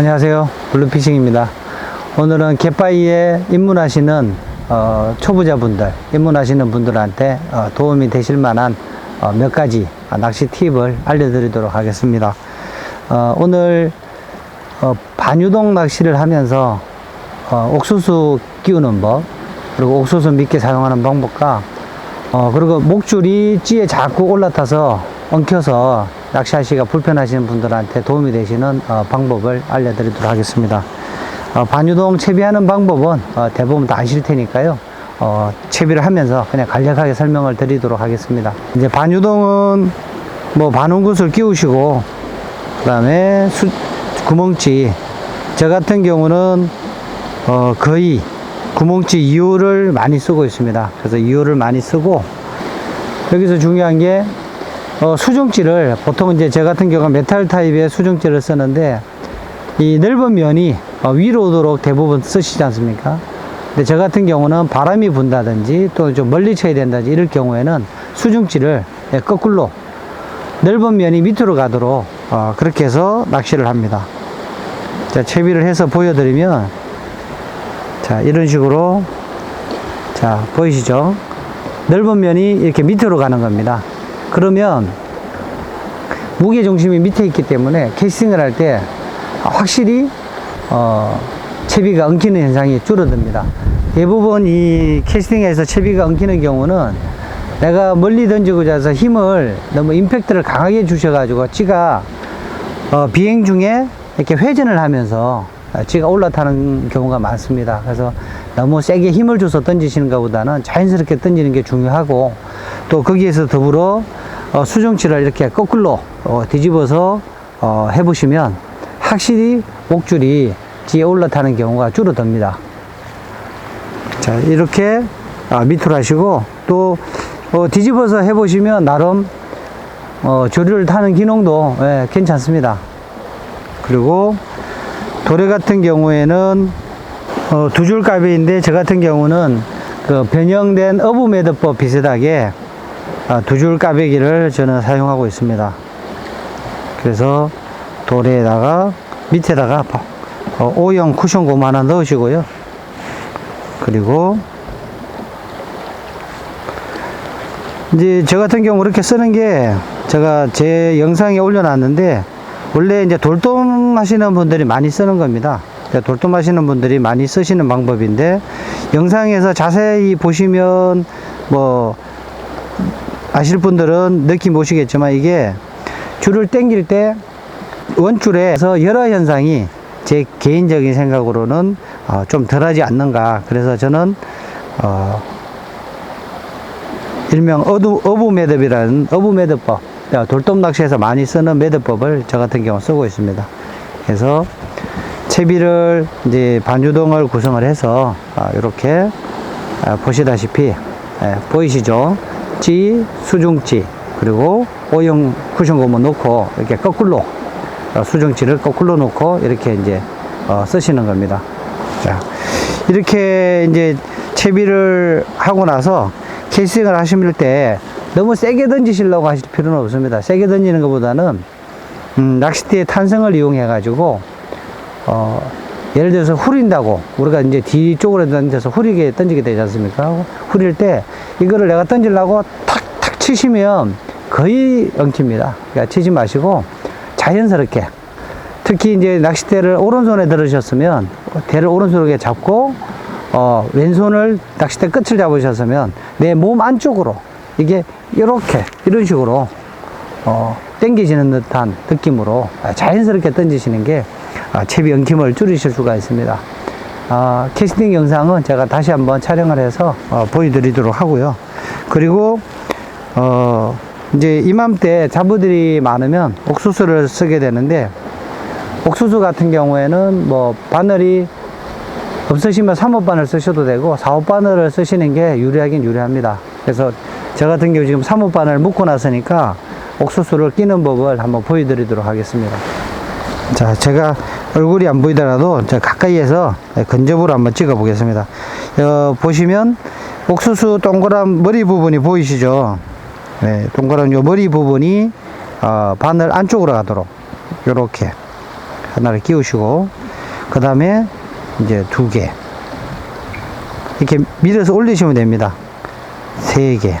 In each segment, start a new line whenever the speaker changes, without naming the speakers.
안녕하세요. 블루피싱입니다. 오늘은 갯바위에 입문하시는 어, 초보자분들, 입문하시는 분들한테 어, 도움이 되실 만한 어, 몇 가지 어, 낚시 팁을 알려드리도록 하겠습니다. 어, 오늘 어, 반유동 낚시를 하면서 어, 옥수수 끼우는 법, 그리고 옥수수 믿게 사용하는 방법과 어, 그리고 목줄이 찌에 자꾸 올라타서 엉켜서 낚시하시기가 불편하시는 분들한테 도움이 되시는 어, 방법을 알려드리도록 하겠습니다. 어, 반유동 채비하는 방법은 어, 대부분 다 아실 테니까요. 어, 채비를 하면서 그냥 간략하게 설명을 드리도록 하겠습니다. 이제 반유동은 뭐 반원굿을 끼우시고 그 다음에 수, 구멍치 저 같은 경우는 어, 거의 구멍치 2호를 많이 쓰고 있습니다. 그래서 2호를 많이 쓰고 여기서 중요한 게 어, 수중찌를 보통 이제 저 같은 경우는 메탈 타입의 수중찌를 쓰는데 이 넓은 면이 어, 위로 오도록 대부분 쓰시지 않습니까? 근데 저 같은 경우는 바람이 분다든지 또 좀 멀리 쳐야 된다든지 이럴 경우에는 수중찌를 예, 거꾸로 넓은 면이 밑으로 가도록 어, 그렇게 해서 낚시를 합니다. 자, 채비를 해서 보여드리면 자, 이런 식으로 자, 보이시죠? 넓은 면이 이렇게 밑으로 가는 겁니다. 그러면 무게 중심이 밑에 있기 때문에 캐스팅을 할 때 확실히 어, 채비가 엉키는 현상이 줄어듭니다. 대부분 이 캐스팅에서 채비가 엉키는 경우는 내가 멀리 던지고자 해서 힘을 너무 임팩트를 강하게 주셔가지고 찌가 어, 비행 중에 이렇게 회전을 하면서 찌가 올라타는 경우가 많습니다. 그래서 너무 세게 힘을 줘서 던지시는 것보다는 자연스럽게 던지는 게 중요하고 또 거기에서 더불어 어, 수정치를 이렇게 거꾸로 어, 뒤집어서 어, 해보시면 확실히 목줄이 뒤에 올라타는 경우가 줄어듭니다. 자, 이렇게 아, 밑으로 하시고 또 어, 뒤집어서 해보시면 나름 어, 조류를 타는 기능도 예, 괜찮습니다. 그리고 도래 같은 경우에는 어, 두 줄 가비인데 저 같은 경우는 그 변형된 어부 매듭법 비슷하게 아, 두 줄 까베기를 저는 사용하고 있습니다. 그래서 도래에다가 밑에다가 어, O형 쿠션 고무 하나 넣으시고요. 그리고 이제 저 같은 경우 이렇게 쓰는 게 제가 제 영상에 올려놨는데 원래 이제 돌돔 하시는 분들이 많이 쓰는 겁니다. 돌돔 하시는 분들이 많이 쓰시는 방법인데 영상에서 자세히 보시면 뭐 아실 분들은 느낌 보시겠지만 이게 줄을 당길 때 원줄에서 열화 현상이 제 개인적인 생각으로는 어, 좀 덜하지 않는가. 그래서 저는 어, 일명 어두, 어부 매듭이라는 어부 매듭법 어, 돌돔 낚시에서 많이 쓰는 매듭법을 저 같은 경우 쓰고 있습니다. 그래서 채비를 이제 반유동을 구성을 해서 어, 이렇게 어, 보시다시피 예, 보이시죠 찌, 수중찌, 그리고 O형 쿠션 고무 놓고 이렇게 거꾸로 어, 수중찌를 거꾸로 놓고 이렇게 이제 어, 쓰시는 겁니다. 자, 이렇게 이제 채비를 하고 나서 캐스팅을 하실 때 너무 세게 던지시려고 하실 필요는 없습니다. 세게 던지는 것보다는 음, 낚싯대의 탄성을 이용해 가지고 어, 예를 들어서 후린다고 우리가 이제 뒤쪽으로 던져서 후리게 던지게 되지 않습니까? 후릴 때 이거를 내가 던지려고 탁탁 치시면 거의 엉킵니다. 그러니까 치지 마시고 자연스럽게 특히 이제 낚싯대를 오른손에 들으셨으면 대를 오른손에 잡고 어, 왼손을 낚싯대 끝을 잡으셨으면 내 몸 안쪽으로 이게 이렇게 이런 식으로 어, 당기시는 듯한 느낌으로 자연스럽게 던지시는 게 아, 채비 엉킴을 줄이실 수가 있습니다. 아, 캐스팅 영상은 제가 다시 한번 촬영을 해서 어, 보여드리도록 하고요. 그리고 어, 이제 이맘때 자부들이 많으면 옥수수를 쓰게 되는데 옥수수 같은 경우에는 뭐 바늘이 없으시면 3호 바늘 쓰셔도 되고 4호 바늘을 쓰시는 게 유리하긴 유리합니다. 그래서 저 같은 경우 지금 3호 바늘 묶고 났으니까 옥수수를 끼는 법을 한번 보여드리도록 하겠습니다. 자, 제가 얼굴이 안 보이더라도 저 가까이에서 근접으로 한번 찍어 보겠습니다. 어, 보시면 옥수수 동그란 머리 부분이 보이시죠? 네, 동그란 요 머리 부분이 어, 바늘 안쪽으로 가도록 요렇게 하나를 끼우시고 그 다음에 이제 두 개 이렇게 밀어서 올리시면 됩니다. 세 개.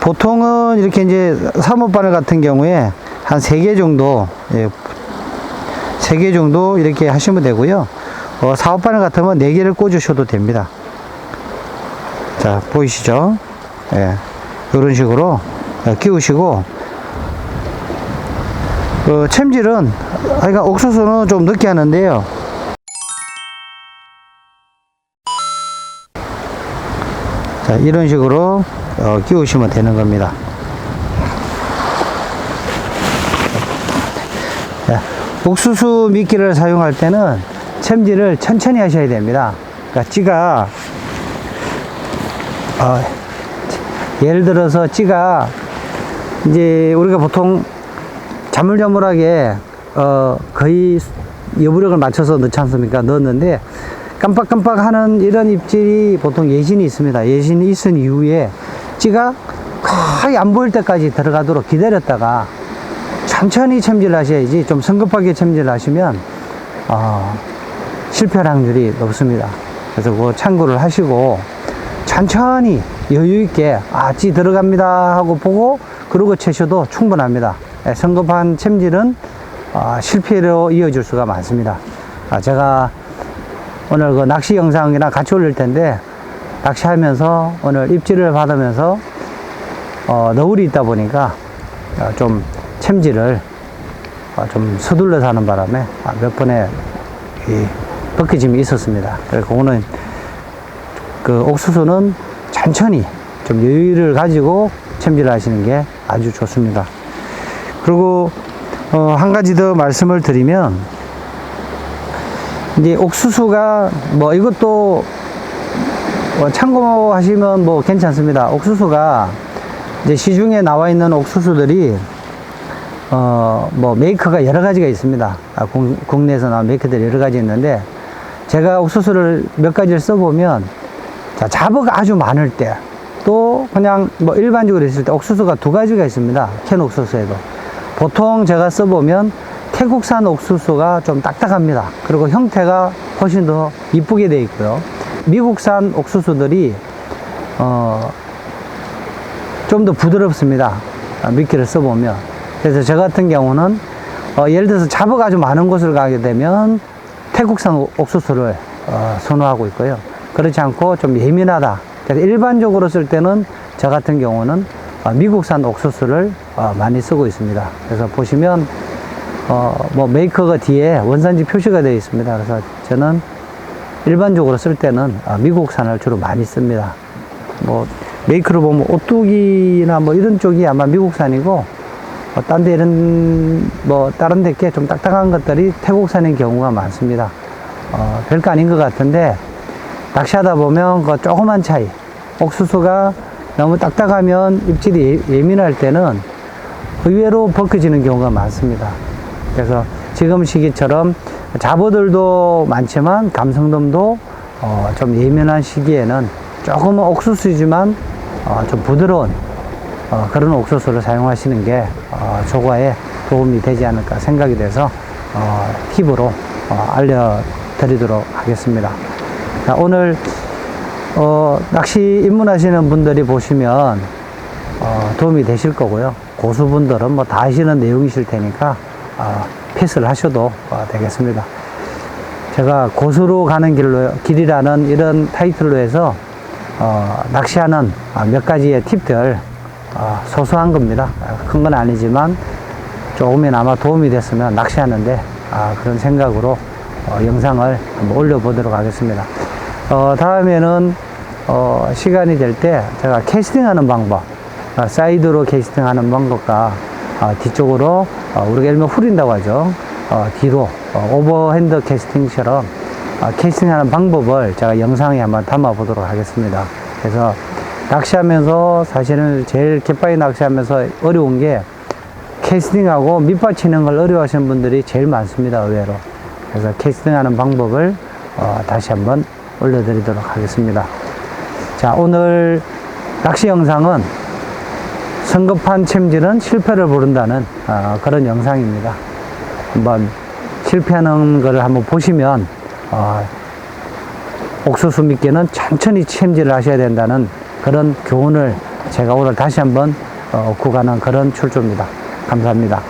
보통은 이렇게 이제 사모바늘 같은 경우에 한 세 개 정도, 예, 세 개 정도 이렇게 하시면 되고요. 어, 사업바늘 같으면 네 개를 꽂으셔도 됩니다. 자, 보이시죠? 예, 이런 식으로 어, 끼우시고, 어, 챔질은, 그러니까 옥수수는 좀 늦게 하는데요. 자, 이런 식으로 어, 끼우시면 되는 겁니다. 자, 옥수수 미끼를 사용할 때는 챔질을 천천히 하셔야 됩니다. 그러니까 찌가 어, 예를 들어서 찌가 이제 우리가 보통 자물자물하게 어, 거의 여부력을 맞춰서 넣지 않습니까? 넣었는데 깜빡깜빡 하는 이런 입질이 보통 예신이 있습니다. 예신이 있은 이후에 찌가 거의 안 보일 때까지 들어가도록 기다렸다가 천천히 챔질 하셔야지 좀 성급하게 챔질 하시면 어, 실패할 확률이 높습니다. 그래서 그거 참고를 하시고 천천히 여유 있게 아찌 들어갑니다 하고 보고 그러고 채셔도 충분합니다. 예, 성급한 챔질은 아, 실패로 이어질 수가 많습니다. 아, 제가 오늘 그 낚시 영상이랑 같이 올릴 텐데 낚시하면서 오늘 입질을 받으면서 어, 너울이 있다 보니까 어, 좀 챔질을 어, 좀 서둘러서 하는 바람에 아, 몇 번의 이 벗겨짐이 있었습니다. 그래서 오늘 그 옥수수는 천천히 좀 여유를 가지고 챔질을 하시는 게 아주 좋습니다. 그리고 어, 한 가지 더 말씀을 드리면 이제 옥수수가 뭐 이것도 뭐 참고하시면 뭐 괜찮습니다. 옥수수가 이제 시중에 나와 있는 옥수수들이 어 뭐 메이커가 여러 가지가 있습니다. 아, 국, 국내에서 나온 메이커들이 여러 가지 있는데 제가 옥수수를 몇 가지를 써보면 자 자버가 아주 많을 때 또 그냥 뭐 일반적으로 있을 때 옥수수가 두 가지가 있습니다. 캔 옥수수에도 보통 제가 써보면 태국산 옥수수가 좀 딱딱합니다. 그리고 형태가 훨씬 더 이쁘게 되어 있고요. 미국산 옥수수들이 어, 좀 더 부드럽습니다. 아, 미끼를 써보면. 그래서 저 같은 경우는 어, 예를 들어서 잡어가 아주 많은 곳을 가게 되면 태국산 옥- 옥수수를 어, 선호하고 있고요. 그렇지 않고 좀 예민하다. 그래서 일반적으로 쓸 때는 저 같은 경우는 어, 미국산 옥수수를 어, 많이 쓰고 있습니다. 그래서 보시면 어, 뭐 메이커가 뒤에 원산지 표시가 되어 있습니다. 그래서 저는 일반적으로 쓸 때는 아, 미국산을 주로 많이 씁니다. 뭐 메이커로 보면 오뚜기나 뭐 이런 쪽이 아마 미국산이고 어, 딴데 이런 뭐 다른 데께 좀 딱딱한 것들이 태국산인 경우가 많습니다. 어, 별거 아닌 것 같은데 낚시하다 보면 그 조그만 차이 옥수수가 너무 딱딱하면 입질이 예- 예민할 때는 의외로 벗겨지는 경우가 많습니다. 그래서 지금 시기처럼 잡어들도 많지만 감성돔도 어, 좀 예민한 시기에는 조금은 옥수수지만 어, 좀 부드러운 어, 그런 옥수수를 사용하시는 게 어, 조과에 도움이 되지 않을까 생각이 돼서 어, 팁으로 어, 알려드리도록 하겠습니다. 자, 오늘 어, 낚시 입문하시는 분들이 보시면 어, 도움이 되실 거고요. 고수분들은 뭐 다 아시는 내용이실 테니까 어, 패스를 하셔도 어, 되겠습니다. 제가 고수로 가는 길로 길이라는 이런 타이틀로 해서 어, 낚시하는 아, 몇 가지의 팁들 어, 소소한 겁니다. 큰 건 아니지만 조금이나마 도움이 됐으면 낚시하는데 아, 그런 생각으로 어, 영상을 올려보도록 하겠습니다. 어, 다음에는 어, 시간이 될 때 제가 캐스팅하는 방법, 아, 사이드로 캐스팅하는 방법과 아, 뒤쪽으로 어, 우리가 일명 후린다고 하죠. 어, 뒤로 어, 오버핸드 캐스팅처럼 어, 캐스팅하는 방법을 제가 영상에 한번 담아 보도록 하겠습니다. 그래서 낚시하면서 사실은 제일 갯바위 낚시하면서 어려운 게 캐스팅하고 밑받치는 걸 어려워하시는 분들이 제일 많습니다, 의외로. 그래서 캐스팅하는 방법을 어, 다시 한번 올려드리도록 하겠습니다. 자, 오늘 낚시 영상은 성급한 챔질은 실패를 부른다는 어, 그런 영상입니다. 한번 실패하는 것을 한번 보시면 어, 옥수수 밑개는 천천히 챔질을 하셔야 된다는 그런 교훈을 제가 오늘 다시 한번 어, 구가는 그런 출조입니다. 감사합니다.